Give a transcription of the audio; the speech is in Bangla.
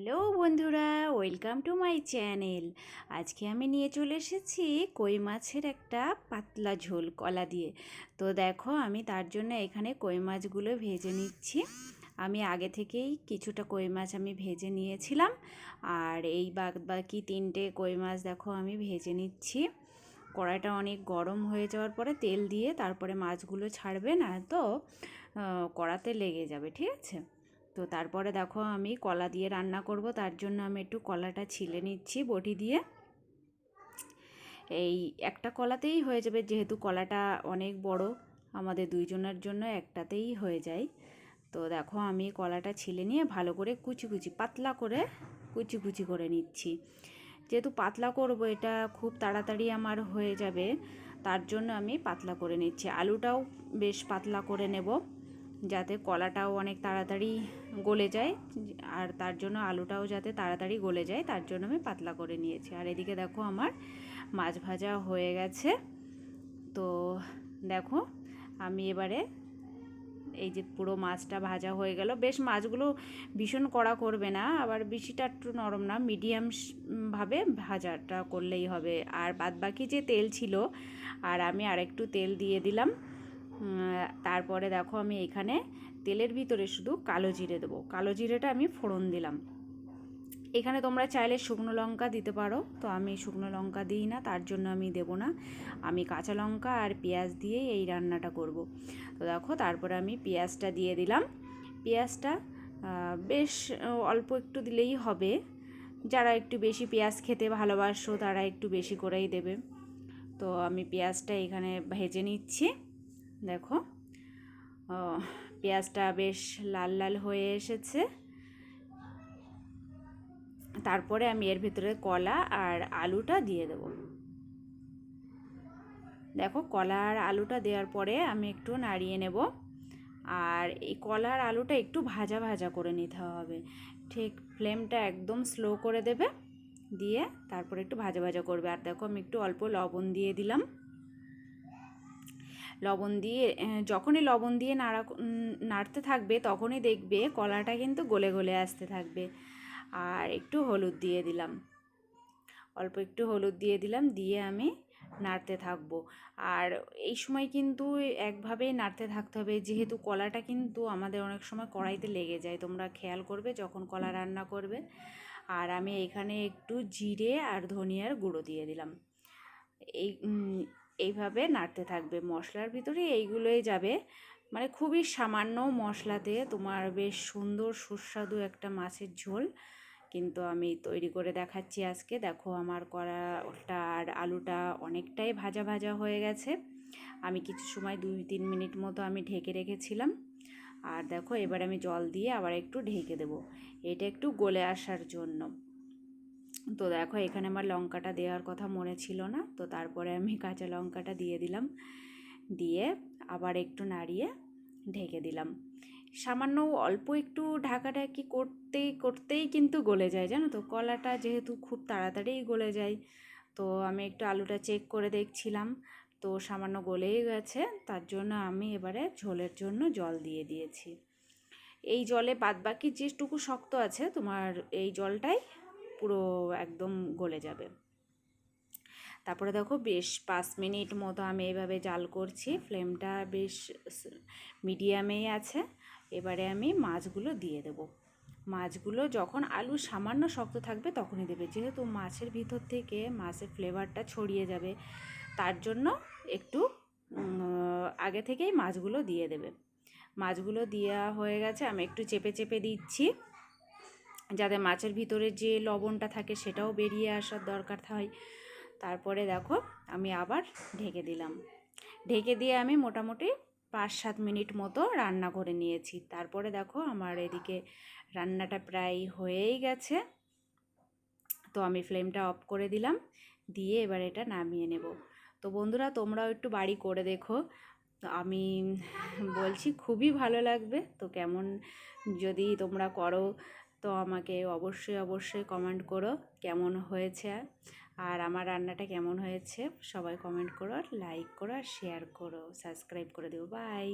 হ্যালো বন্ধুরা, ওয়েলকাম টু মাই চ্যানেল। আজকে আমি নিয়ে চলে এসেছি কই মাছের একটা পাতলা ঝোল কলা দিয়ে। তো দেখো, আমি তার জন্য এখানে কই মাছগুলো ভেজে নিচ্ছি। আমি আগে থেকেই কিছুটা কই মাছ আমি ভেজে নিয়েছিলাম। আর এই বাকি তিনটে কই মাছ দেখো, আমি ভেজে নিচ্ছি। কড়াইটা অনেক গরম হয়ে যাওয়ার পরে তেল দিয়ে তারপরে মাছগুলো ছাড়বে না তো কড়াতে লেগে যাবে, ঠিক আছে? তো তারপরে দেখো আমি কলা দিয়ে রান্না করব, তার জন্য আমি একটু কলাটা ছিলে নিচ্ছি বটি দিয়ে। এই একটা কলাতেই হয়ে যাবে, যেহেতু কলাটা অনেক বড়, আমাদের দুইজনের জন্য একটাতেই হয়ে যায়। তো দেখো আমি কলাটা ছিলে নিয়ে ভালো করে কুচি কুচি, পাতলা করে কুচি কুচি করে নিচ্ছি। যেহেতু পাতলা করব, এটা খুব তাড়াতাড়ি আমার হয়ে যাবে, তার জন্য আমি পাতলা করে নিচ্ছি। আলুটাও বেশ পাতলা করে নেব। যাতে কলাটাও অনেক তাড়াতাড়ি গলে যায় আর তার জন্য আলুটাও যাতে তাড়াতাড়ি গলে যায়, তার জন্য আমি পাতলা করে নিয়েছি। আর এদিকে দেখো আমার মাছ ভাজা হয়ে গেছে। তো দেখো আমি এবারে এই যে পুরো মাছটা ভাজা হয়ে গেল। বেশ মাছগুলো ভীষণ কড়া করবে না, আবার বেশিটা একটু নরম না, মিডিয়াম ভাবে ভাজাটা করলেই হবে। আর বাদ বাকি যে তেল ছিল, আর আমি আরেকটু তেল দিয়ে দিলাম। তারপরে দেখো আমি এখানে তেলের ভিতরে শুধু কালো জিরে দেবো। কালো জিরেটা আমি ফোড়ন দিলাম। এখানে তোমরা চাইলে শুকনো লঙ্কা দিতে পারো। তো আমি শুকনো লঙ্কা দিই না, তার জন্য আমি দেব না। আমি কাঁচা লঙ্কা আর পেঁয়াজ দিয়েই এই রান্নাটা করব। তো দেখো, তারপরে আমি পেঁয়াজটা দিয়ে দিলাম। পেঁয়াজটা বেশ অল্প একটু দিলেই হবে। যারা একটু বেশি পেঁয়াজ খেতে ভালোবাসো, তারা একটু বেশি করেই দেবে। তো আমি পেঁয়াজটা এখানে ভেজে নিচ্ছি। দেখো পেঁয়াজটা বেশ লাল লাল হয়ে এসেছে। তারপরে আমি এর ভিতরে কলা আর আলুটা দিয়ে দেব। দেখো, কলা আর আলুটা দেওয়ার পরে আমি একটু নাড়িয়ে নেব। আর এই কলা আর আলুটা একটু ভাজা ভাজা করে নিতে হবে। ঠিক ফ্লেমটা একদম স্লো করে দেবে। দিয়ে তারপরে একটু ভাজা ভাজা করবে। আর দেখো, আমি একটু অল্প লবণ দিয়ে দিলাম। লবণ দিয়ে যখনই লবণ দিয়ে নাড়া নাড়তে থাকবে তখনই দেখবে কলাটা কিন্তু গলে গলে আসতে থাকবে। আর একটু হলুদ দিয়ে দিলাম। অল্প একটু হলুদ দিয়ে দিলাম, দিয়ে আমি নাড়তে থাকব। আর এই সময় কিন্তু একভাবেই নাড়তে থাকতে হবে, যেহেতু কলাটা কিন্তু আমাদের অনেক সময় কড়াইতে লেগে যায়। তোমরা খেয়াল করবে যখন কলা রান্না করবে। আর আমি এখানে একটু জিরে আর ধনিয়ার গুঁড়ো দিয়ে দিলাম। এই এইভাবে নাড়তে থাকবে। মশলার ভিতরে এইগুলোই যাবে। মানে খুবই সামান্য মশলাতে তোমার বেশ সুন্দর সুস্বাদু একটা মাছের ঝোল কিন্তু আমি তৈরি করে দেখাচ্ছি আজকে। দেখো আমার কড়াটা আর আলুটা অনেকটাই ভাজা ভাজা হয়ে গেছে। আমি কিছু সময় দুই তিন মিনিট মতো আমি ঢেকে রেখেছিলাম। আর দেখো এবার আমি জল দিয়ে আবার একটু ঢেকে দেবো। এটা একটু গলে আসার জন্য। তো দেখো, এখানে আমার লঙ্কাটা দেওয়ার কথা মনে ছিল না, তো তারপরে আমি কাঁচা লঙ্কাটা দিয়ে দিলাম। দিয়ে আবার একটু নাড়িয়ে ঢেকে দিলাম। সামান্য অল্প একটু ঢাকাঢাকি করতেই করতেই কিন্তু গলে যায়, জানো তো? কলাটা যেহেতু খুব তাড়াতাড়িই গলে যায়, তো আমি একটু আলুটা চেক করে দেখছিলাম, তো সামান্য গলেই গেছে। তার জন্য আমি এবারে ঝোলের জন্য জল দিয়ে দিয়েছি। এই জলে বাদবাকি যেটুকু শক্ত আছে, তোমার এই জলটাই পুরো একদম গলে যাবে। তারপরে দেখো বেশ পাঁচ মিনিট মতো আমি এইভাবে জাল করছি, ফ্লেমটা বেশ মিডিয়ামেই আছে। এবারে আমি মাছগুলো দিয়ে দেব। মাছগুলো যখন আলু সামান্য শক্ত থাকবে তখনই দেবে। যেহেতু মাছের ভিতর থেকে মাছের ফ্লেভারটা ছড়িয়ে যাবে, তার জন্য একটু আগে থেকেই মাছগুলো দিয়ে দেবে। মাছগুলো দেওয়া হয়ে গেছে, আমি একটু চেপে চেপে দিচ্ছি। যাতে মাছের ভিতরে যে লবণটা থাকে সেটাও বেরিয়ে আসার দরকার হয়। তারপরে দেখো আমি আবার ঢেকে দিলাম। ঢেকে দিয়ে আমি মোটামুটি পাঁচ সাত মিনিট মতো রান্না করে নিয়েছি। তারপরে দেখো আমার এদিকে রান্নাটা প্রায় হয়েই গেছে। তো আমি ফ্লেমটা অফ করে দিলাম, দিয়ে এবার এটা নামিয়ে নেব। তো বন্ধুরা, তোমরাও একটু বাড়ি করে দেখো। আমি বলছি, খুবই ভালো লাগবে। তো কেমন যদি তোমরা করো তো আমাকে অবশ্যই অবশ্যই কমেন্ট করো কেমন হয়েছে আর আমার রান্নাটা কেমন হয়েছে সবাই কমেন্ট করো লাইক করো আর শেয়ার করো। সাবস্ক্রাইব করে দিও। বাই